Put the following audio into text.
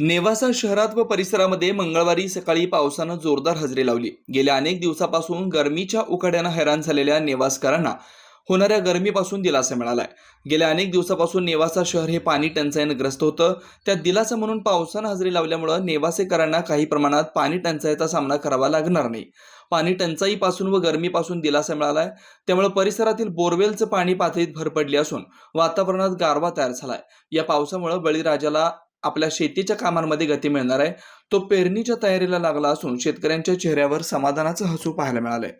नेवासा शहरात व परिसरामध्ये मंगळवारी सकाळी पावसानं जोरदार हजेरी लावली. गेल्या अनेक दिवसापासून गरमीच्या उकाड्यानं हैराण झालेल्या नेवासकरांना होणाऱ्या गरमीपासून दिलासा मिळालाय. गेल्या अनेक दिवसापासून नेवासा शहर हे पाणी टंचाईनं ग्रस्त होतं. त्यात दिलासा म्हणून पावसानं हजेरी लावल्यामुळं नेवासेकरांना काही प्रमाणात पाणी टंचाईचा सामना करावा लागणार नाही. पाणी टंचाईपासून व गरमीपासून दिलासा मिळालाय. त्यामुळे परिसरातील बोरवेलचं पाणी पातळीत भर पडली असून वातावरणात गारवा तयार झालाय. या पावसामुळे बळीराजाला आपल्या शेतीच्या कामांमध्ये गती मिळणार आहे. तो पेरणीच्या तयारीला लागला असून शेतकऱ्यांच्या चेहऱ्यावर समाधानाचं हसू पाहायला मिळालंय.